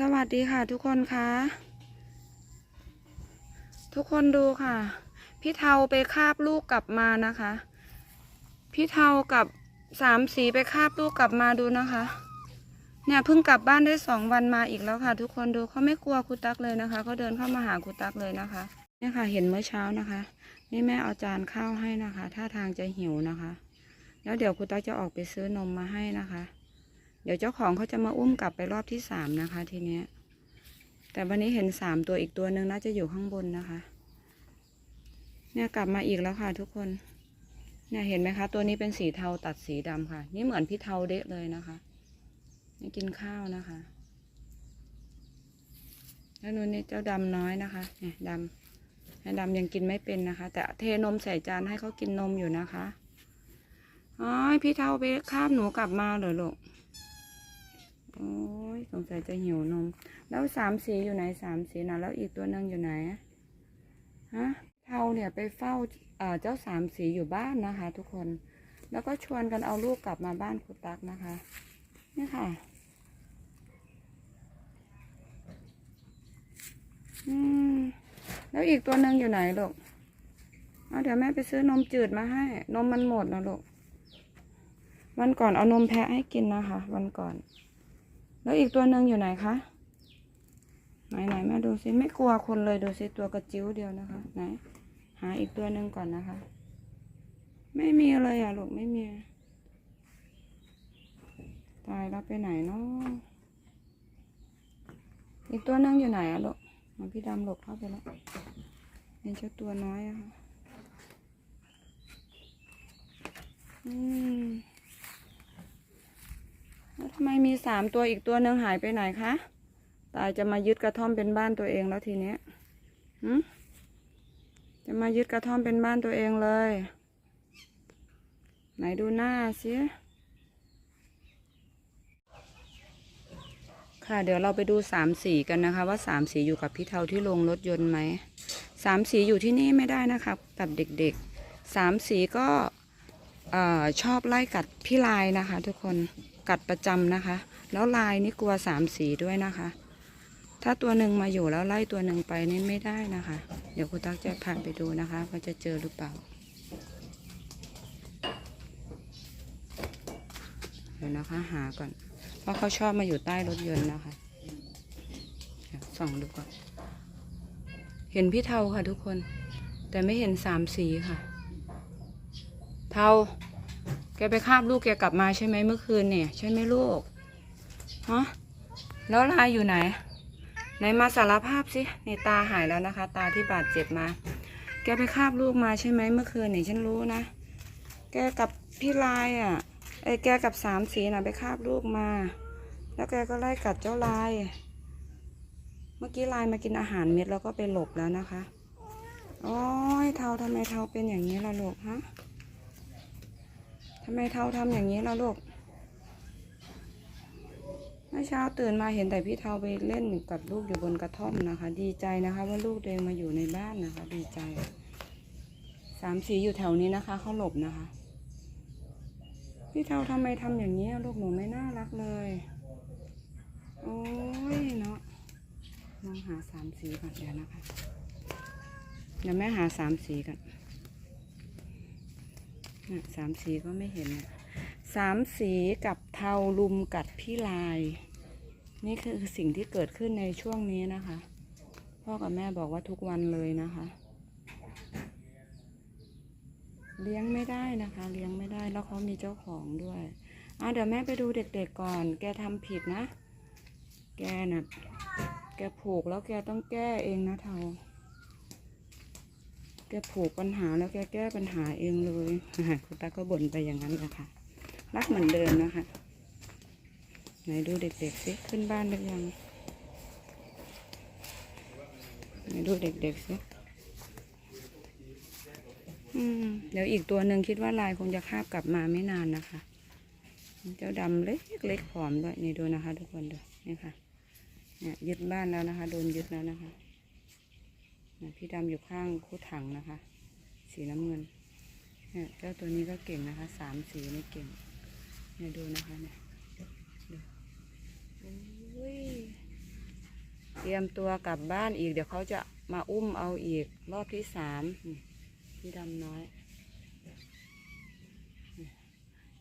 สวัสดีค่ะทุกคนคะ ทุกคนดูค่ะ พี่เทาไปคาบลูกกลับมานะคะ พี่เทากับสามสีไปคาบลูกกลับมาดูนะคะ เนี่ยเพิ่งกลับบ้านได้สองวันมาอีกแล้วค่ะ ทุกคนดูเขาไม่กลัวครูตักเลยนะคะเขาเดินเข้ามาหาครูตักเลยนะคะ เนี่ยค่ะ เห็นเมื่อเช้านะคะ นี่แม่เอาจานข้าวให้นะคะท่าทางจะหิวนะคะ แล้วเดี๋ยวครูตักจะออกไปซื้อนมมาให้นะคะ เดี๋ยวเจ้าของเขาจะมาอุ้มกลับไปรอบที่สามนะคะ ทีเนี้ย แต่วันนี้เห็นสามตัวอีกตัวหนึ่งน่าจะอยู่ข้างบนนะคะ เนี่ยกลับมาอีกแล้วค่ะทุกคน เนี่ยเห็นไหมคะ ตัวนี้เป็นสีเทาตัดสีดำค่ะ นี่เหมือนพี่เทาเดะเลยนะคะนี่กินข้าวนะคะ แล้วนู่นนี่เจ้าดำน้อยนะคะ เนี่ยดำให้ดำยังกินไม่เป็นนะคะ แต่เทนมใส่จานให้เขากินนมอยู่นะคะอ๋อพี่เทาไปคาบหนูกลับมาเหรอลูก โอ้ยสงสัยจะหิวนม แล้วสามสีอยู่ไหนสามสีนะแล้วอีกตัวหนึงอยู่ไหนฮะเทาเนี่ยไปเฝ้าเจ้าสามสีอยู่บ้านนะคะ ทุกคน แล้วก็ชวนกันเอาลูกกลับมาบ้านครูตักนะคะนี่ค่ะอืมแล้วอีกตัวหนึ่งอยู่ไหนลูกเอาเดี๋ยวแม่ไปซื้อนมจืดมาให้ นมมันหมดนะลูกวันก่อนเอานมแพะให้กินนะคะ วันก่อน แล้วอีกตัวหนึ่งอยู่ไหนคะ ไหนไหนแม่ดูสิไม่กลัวคนเลยดูสิตัวกระจิ้วเดียวนะคะ ไหน หาอีกตัวหนึ่งก่อนนะคะ ไม่มีเลยอะลูกไม่มี ตายแล้วไปไหนเนาะอีกตัวหนึงอยู่ไหนอะลูกอ๋อพี่ดำหลบเข้าไปแล้วเห็นเจ้าตัวน้อยอะค่ะ อืม แล้วทำไมมีสามตัวอีกตัวหนึ่งหายไปไหนคะ ตายจะมายึดกระท่อมเป็นบ้านตัวเองแล้วทีเนี้ยหืจะมายึดกระท่อมเป็นบ้านตัวเองเลย ไหนดูหน้าสิค่ะเดี๋ยวเราไปดูสามสีกันนะคะ ว่าสามสีอยู่กับพี่เทาที่โรงรถยนต์ไหมสามสีอยู่ที่นี่ไม่ได้นะคะกับเด็กๆสามสีก็ชอบไล่กัดพี่ลายนะคะทุกคน กัดประจำนะคะ แล้วลายนี่กลัวสามสีด้วยนะคะ ถ้าตัวหนึ่งมาอยู่แล้วไล่ตัวหนึ่งไปนี่ไม่ได้นะคะ เดี๋ยวคุณตักจะพานไปดูนะคะ ว่าจะเจอหรือเปล่าเดี๋ยวนะคะหาก่อน เพราะเขาชอบมาอยู่ใต้รถยนต์นะคะส่องดูก่อน เห็นพี่เทาค่ะทุกคน แต่ไม่เห็นสามสีค่ะ เทา แกไปคาบลูกแกกลับมาใช่ไหมเมื่อคืนเนี่ยใช่ไหมลูกฮะแล้วลายอยู่ไหน ไหนมาสารภาพสินี่ตาหายแล้วนะคะ ตาที่บาดเจ็บมา แกไปคาบลูกมาใช่ไหมเมื่อคืนเนี่ยฉันรู้นะ แกกับพี่ลายอะไอ้แกกับสามสีน่ะไปคาบลูกมา แล้วแกก็ไล่กัดเจ้าลาย เมื่อกี้ลายมากินอาหารเม็ดแล้วก็ไปหลบแล้วนะคะ โอ้ยเทาทำไมเทาเป็นอย่างนี้ล่ะลูกฮะ ทำไมเทาทำอย่างนี้ล่ะลูกเมื่อเช้าตื่นมาเห็นแต่พี่เทาไปเล่นกับลูกอยู่บนกระท่อมนะคะ ดีใจนะคะ ว่าลูกตัวเองมาอยู่ในบ้านนะคะ ดีใจสามสีอยู่แถวนี้นะคะเขาหลบนะคะ พี่เทาทำไมทำอย่างนี้ลูกหนูไม่น่ารักเลยโอ้ยเนาะลองหาสามสีก่อนเดี๋ยวนะคะเดี๋ยวแม่หาสามสีก่อน สามสีก็ไม่เห็นน่ะสามสีกับเทาลุมกัดพี่ลาย นี่คือสิ่งที่เกิดขึ้นในช่วงนี้นะคะ พ่อกับแม่บอกว่าทุกวันเลยนะคะ เลี้ยงไม่ได้นะคะ เลี้ยงไม่ได้แล้วเขามีเจ้าของด้วยอะเดี๋ยวแม่ไปดูเด็กๆก่อน แกทำผิดนะ แกน่ะแกผูกแล้วแกต้องแก้เองนะเทา แกผูกปัญหาแล้วแกแก้ปัญหาเองเลยคุณตาก็บ่นไปอย่างนั้นแหละค่ะ รักเหมือนเดิมนะคะ ไหนดูเด็กๆสิขึ้นบ้านหรือยัง ไหนดูเด็กๆสิอืมเดี๋ยวอีกตัวหนึ่งคิดว่าลายคงจะคาบกลับมาไม่นานนะคะ เจ้าดำเล็กเล็กผอมด้วยนี่ดูนะคะ ทุกคนดูนี่ค่ะ เนี่ยยึดบ้านแล้วนะคะ โดนยึดแล้วนะคะ พี่ดำอยู่ข้างคู่ถังนะคะ สีน้ำเงินเนี่ยเจ้าตัวนี้ก็เก่งนะคะ สามสีนี่เก่ง เนี่ยดูนะคะเนี่ยดูโอ้ยรียมตัวกลับบ้านอีก เดี๋ยวเขาจะมาอุ้มเอาอีก รอบที่สามพี่ดำน้อย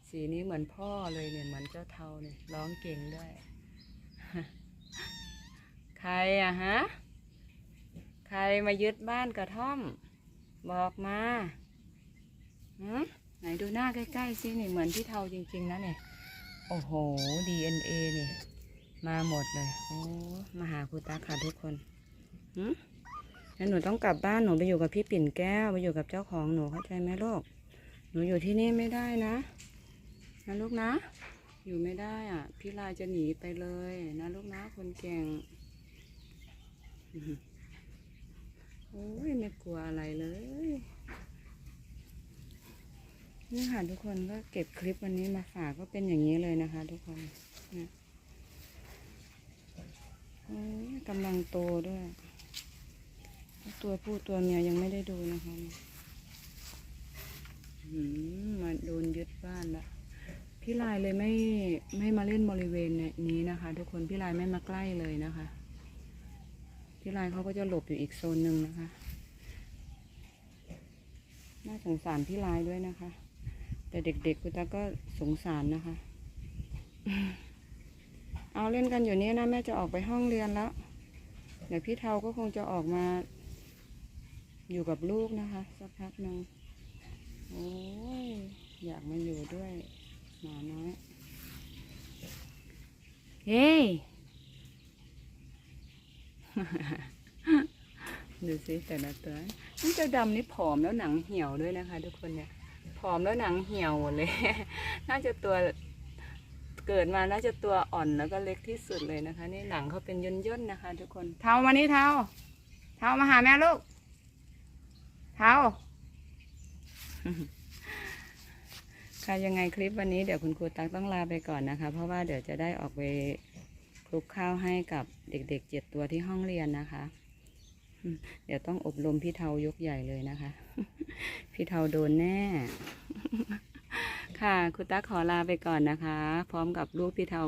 สีนี้เหมือนพ่อเลยเนี่ย เหมือนเจ้าเทาเนี่ย ร้องเก่งด้วย ใครอะฮะ รมายึดบ้านกระท่อม บอกมาหืมไหนดูหน้าใกล้ๆสินี่เหมือนพี่เทาจริงๆนะเนี่ย โอ้โห DNA นี่ มาหมดเลย โอ้ มาหาครูตาค่ะทุกคนหืมงั้นหนูต้องกลับบ้านหนูไปอยู่กับพี่ปิ่นแก้วไปอยู่กับเจ้าของหนูเข้าใจไหมลูก หนูอยู่ที่นี่ไม่ได้นะนะลูกนะ อยู่ไม่ได้อะ พี่ลายจะหนีไปเลยนะลูกนะคนเก่ง โอ้ยไม่กลัวอะไรเลยนี่ค่ะทุกคนก็เก็บคลิปวันนี้มาฝากก็เป็นอย่างนี้เลยนะคะ ทุกคนนะโอ้ยกำลังโตด้วย ตัวผู้ตัวเมียยังไม่ได้ดูนะคะมาโดนยึดบ้านละพี่ลายเลยไม่ไม่มาเล่นบริเวณนี้นะคะ ทุกคนพี่ลายไม่มาใกล้เลยนะคะ พี่ลายเขาก็จะหลบอยู่อีกโซนหนึ่งนะคะ น่าสงสารพี่ลายด้วยนะคะ แต่เด็กๆคุณตาก็สงสารนะคะ เอาเล่นกันอยู่นี่นะแม่จะออกไปห้องเรียนแล้ว เดี๋ยวพี่เทาก็คงจะออกมา อยู่กับลูกนะคะ สักพักหนึ่งโอ้ยอยากมาอยู่ด้วยหมาน้อย เฮ้ ดูสิแต่ละตัวนี่เจ้าดำนี่ผอมแล้วหนังเหี่ยวด้วยนะคะ ทุกคนเนี่ย ผอมแล้วหนังเหี่ยวหมดเลย น่าจะตัวเกิดมาน่าจะตัวอ่อนแล้วก็เล็กที่สุดเลยนะคะ นี่หนังเขาเป็นย่นๆนะคะ ทุกคนเท้ามานี่เท้าเท้ามาหาแม่ลูกเท้าค่ะยังไงคลิปวันนี้เดี๋ยวคุณครูตักต้องลาไปก่อนนะคะ เพราะว่าเดี๋ยวจะได้ออกไป คลุกข้าวให้กับเด็กๆเจ็ดตัวที่ห้องเรียนนะคะ เดี๋ยวต้องอบรมพี่เทายกใหญ่เลยนะคะ พี่เทาโดนแน่ ค่ะคุณตั๊กขอลาไปก่อนนะคะ พร้อมกับลูกพี่เทา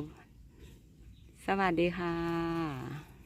สวัสดีค่ะ